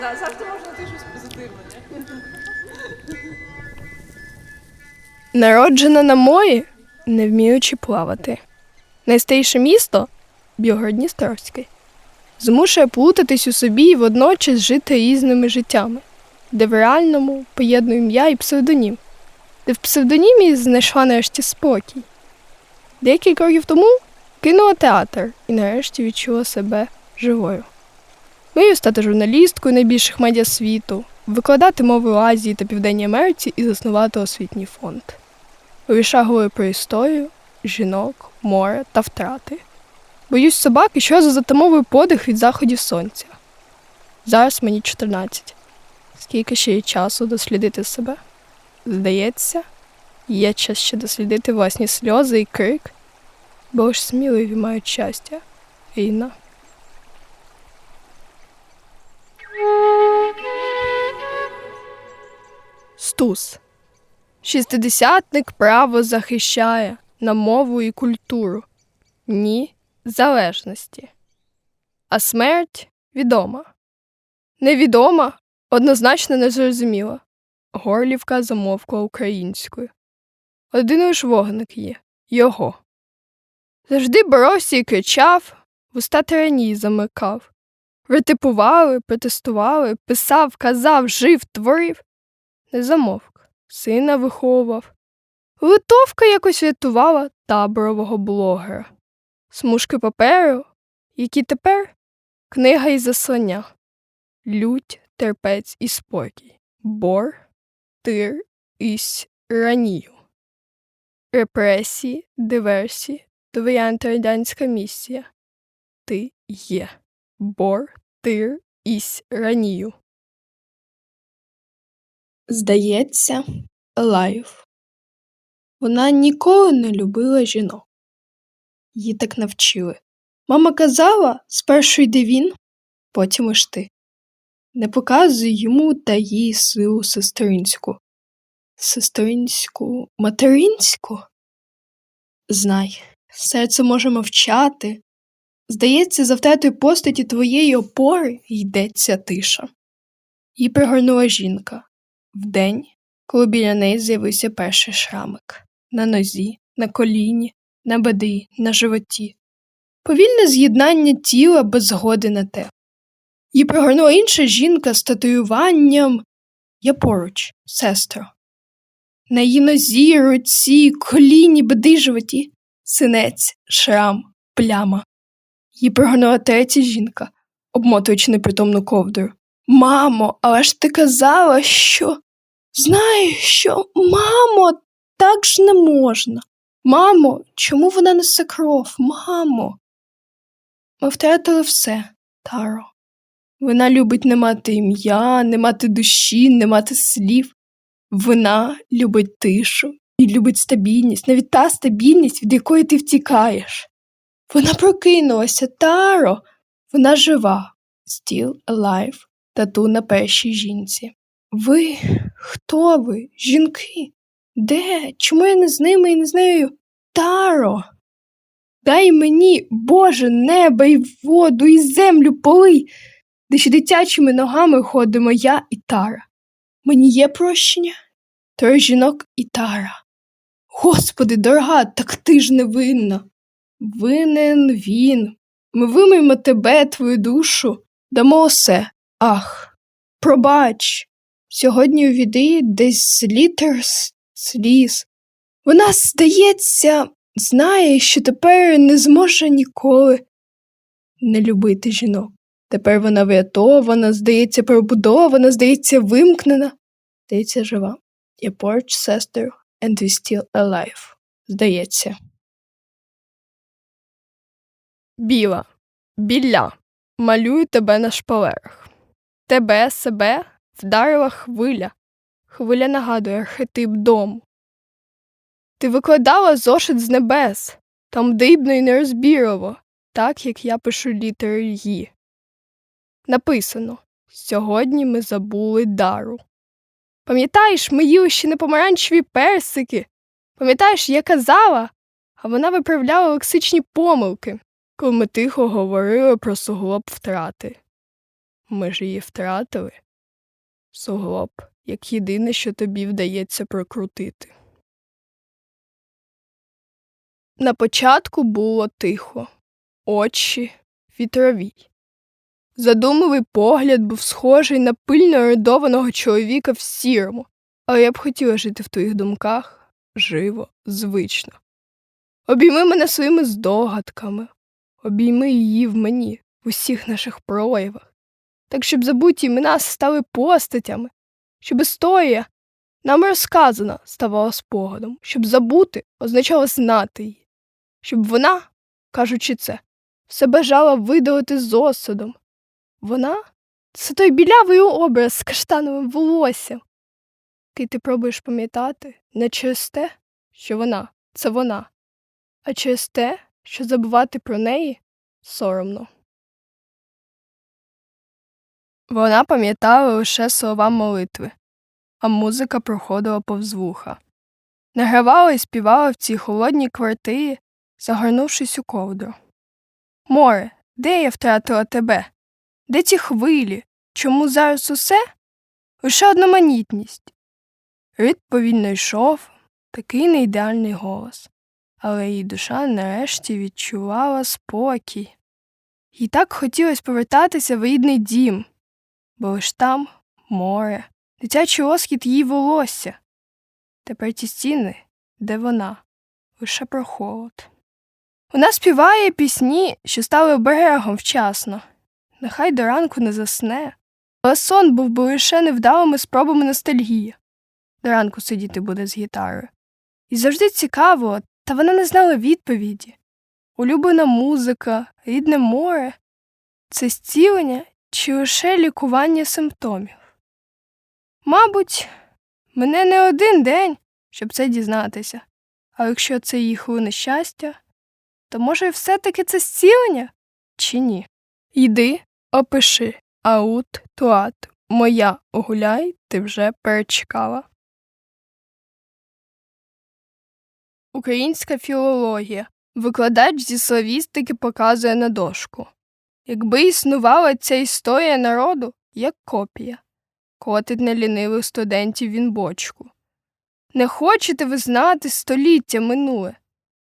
Да, завжди можна знайти щось позитивне. Народжена на морі, не вміючи плавати. Найстаріше місто Білгород-Дністровський. Змушує плутатись у собі і водночас жити різними життями, де в реальному поєднує ім'я і псевдонім, де в псевдонімі знайшла нарешті спокій. Декілька років тому кинула театр і нарешті відчула себе живою. Мрію стати журналісткою найбільших медіа світу, викладати мови Азії та Південній Америці і заснувати освітній фонд. Вирішагую про історію, жінок, море та втрати. Боюсь собак і щоразу затамовую подих від заходів сонця. Зараз мені 14. Скільки ще є часу дослідити себе? Здається, є час ще дослідити власні сльози і крик, бо лиш сміливі мають щастя. Інна. Стус. Шістидесятник право захищає на мову і культуру. Ні залежності. А смерть відома. Невідома, однозначно незрозуміла. Горлівка замовкла українською. Один лиш вогник є його. Завжди боровся і кричав, вуста тиранії замикав. Ретипували, протестували, писав, казав, жив, творив. Замовк, сина виховував. Литовка якось рятувала таборового блогера. Смужки паперу, які тепер книга із заслання. Лють, терпець і спокій. Бор, тир ісь ранію. Репресії, диверсії, твоя антирадянська місія. Ти є. Бор, тир ісь ранію. Здається, Лайф. Вона ніколи не любила жінок. Її так навчили. Мама казала, спершу йде він, потім аж ти. Не показуй йому та їй силу сестринську. Сестринську, материнську? Знай, серце може мовчати. Здається, за втратою постаті твоєї опори йдеться тиша. Її пригорнула жінка вдень, коли біля неї з'явився перший шрамик на нозі, на коліні, на бедрі, на животі. Повільне з'єднання тіла без згоди на те. Її пригорнула інша жінка з татуюванням. Я поруч, сестро. На її нозі, руці, коліні, бедрі, животі, синець, шрам, пляма. Її пригорнула третя жінка, обмотуючи непритомну ковдру. Мамо, але ж ти казала, що. Знаю, що, мамо, так ж не можна. Мамо, чому вона несе кров? Мамо. Ми втратили все, Таро. Вона любить не мати ім'я, не мати душі, не мати слів. Вона любить тишу і любить стабільність, навіть та стабільність, від якої ти втікаєш. Вона прокинулася, Таро. Вона жива. Still alive. Тату на першій жінці. Ви хто ви? Жінки? Де? Чому я не з ними і не з нею? Таро. Дай мені, Боже, неба і воду, і землю полий, де ще дитячими ногами ходимо я і Тара. Мені є прощення? Троє жінок і Тара. Господи, дорога, так ти ж не винна. Винен він. Ми вимиємо тебе, твою душу, дамо усе. Ах, пробач. Сьогодні у віди десь літер сліз. Вона, здається, знає, що тепер не зможе ніколи не любити жінок. Тепер вона врятована, здається, пробудована, здається, вимкнена, здається, жива. Я поруч, сестру, and we still alive. Здається. Біла, білля, малюю тебе на шпалерах. Тебе, себе вдарила хвиля. Хвиля нагадує архетип дому. Ти викладала зошит з небес, там дибно і нерозбірливо, так як я пишу літери «Ї». Написано Сьогодні ми забули дару. Пам'ятаєш, ми їли ще не помаранчеві персики. Пам'ятаєш, я казала, а вона виправляла лексичні помилки. коли ми тихо говорили про суглоб втрати. Ми ж її втратили. Суглоб, як єдине, що тобі вдається прокрутити. На початку було тихо, очі вітрові. Задумливий погляд був схожий на пильно орендованого чоловіка в сірому, але я б хотіла жити в твоїх думках живо, звично. Обійми мене своїми здогадками, обійми її в мені, в усіх наших проявах, так щоб забуті імена стали постатями, щоб історія нам розказана ставала спогадом, щоб забути означало знати її, щоб вона, кажучи це, все бажала видалити з осудом. Вона це той білявий образ з каштановим волоссям, який ти пробуєш пам'ятати не через те, що вона це вона, а через те, що забувати про неї соромно. Вона пам'ятала лише слова молитви, а музика проходила повз вуха. Награвала і співала в цій холодній квартирі, загорнувшись у ковдру. Море, де я втратила тебе? Де ті хвилі? Чому зараз усе? Лише одноманітність. Рит повільно йшов, такий неідеальний голос, але її душа нарешті відчувала спокій. Їй так хотілося повертатися в рідний дім, бо лиш там море, дитячий лоскіт її волосся. Тепер ті стіни, де вона, лише про холод. Вона співає пісні, що стали берегом вчасно. Нехай до ранку не засне, але сон був би лише невдалими спробами ностальгії. До ранку сидіти буде з гітарою. І завжди цікаво, та вона не знала відповіді. Улюблена музика, рідне море це зцілення чи лише лікування симптомів. Мабуть, мене не один день, щоб це дізнатися, а якщо це її хвилини щастя, то може все-таки це зцілення чи ні? Йди, опиши аут туат. Моя гуляй ти вже перечекала. Українська філологія. Викладач зі славістики показує на дошку. Якби існувала ця історія народу, як копія, котить на лінивих студентів він бочку. Не хочете ви знати століття минуле.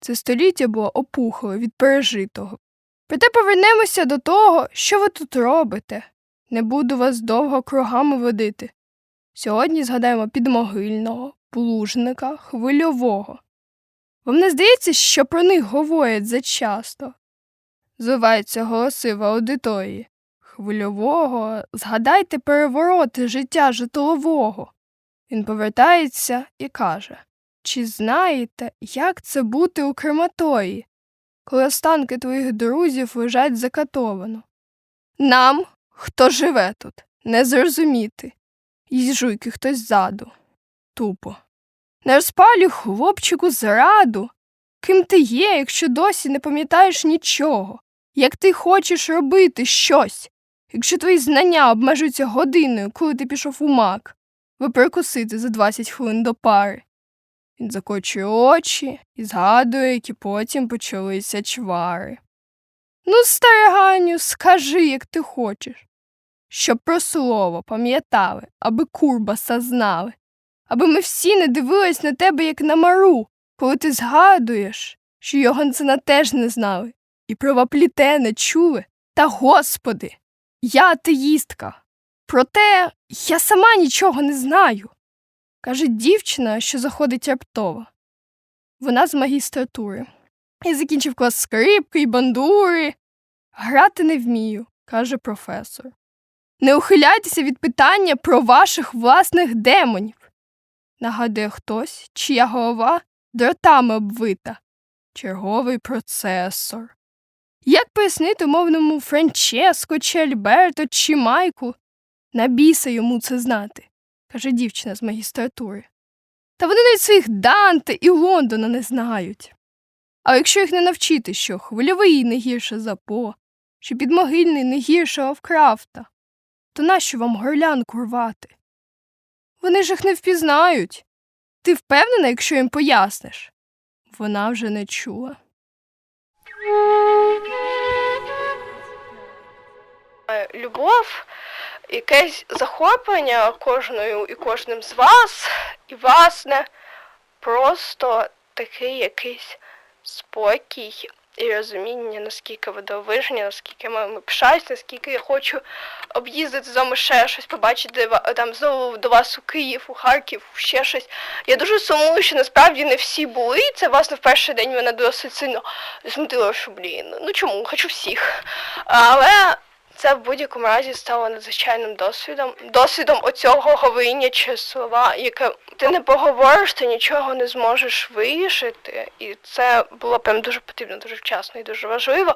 Це століття було опухле від пережитого. Проте повернемося до того, що ви тут робите. Не буду вас довго кругами водити. Сьогодні згадаємо підмогильного, плужника, хвильового. Вам не здається, що про них говорять зачасто? Звиваються голоси в аудиторії. Хвильового, згадайте перевороти життя житлового. Він повертається і каже Чи знаєте, як це бути у крематорії, коли останки твоїх друзів лежать закатовано? Нам, хто живе тут, не зрозуміти. Їй жуйки хтось ззаду. Тупо. Не розпалюй хлопчику зраду. Ким ти є, якщо досі не пам'ятаєш нічого? Як ти хочеш робити щось, якщо твої знання обмежуються годиною, коли ти пішов у мак, ви перекусити за 20 хвилин до пари. Він закочує очі і згадує, які потім почалися чвари. Ну, стариганю, скажи, як ти хочеш. Щоб про слово пам'ятали, аби курбаса знали, аби ми всі не дивились на тебе, як на мару, коли ти згадуєш, що Йогансена теж не знали, і про вапліте не чули. Та господи, я атеїстка. Проте я сама нічого не знаю, каже дівчина, що заходить раптово. Вона з магістратури. Я закінчив клас скрипки й бандури. Грати не вмію, каже професор. Не ухиляйтеся від питання про ваших власних демонів. Нагадує хтось, чия голова дротами обвита. Черговий процесор. Як пояснити мовному Франческо, чи Альберто, чи Майку? На біса йому це знати, каже дівчина з магістратури. Та вони навіть своїх Данте і Лондона не знають. А якщо їх не навчити, що хвильовий не гірше за По, що підмогильний не гірше Лавкрафта, то нащо вам горлянку рвати? Вони ж їх не впізнають. Ти впевнена, якщо їм поясниш? Вона вже не чула. Любов, якесь захоплення кожною і кожним з вас, і власне просто такий якийсь спокій і розуміння, наскільки ви дивовижні, наскільки ми пишаюсь, наскільки я хочу об'їздити з вами ще щось, побачити там знову до вас у Київ, у Харків, ще щось. Я дуже сумую, що насправді не всі були. Це власне в перший день мене досить сильно змутило, що блін. Ну чому? Хочу всіх. Але це в будь-якому разі стало надзвичайним досвідом. Досвідом оцього говоріння чи слова, яке ти не поговориш, ти нічого не зможеш вирішити. І це було прям дуже потрібно, дуже вчасно і дуже важливо.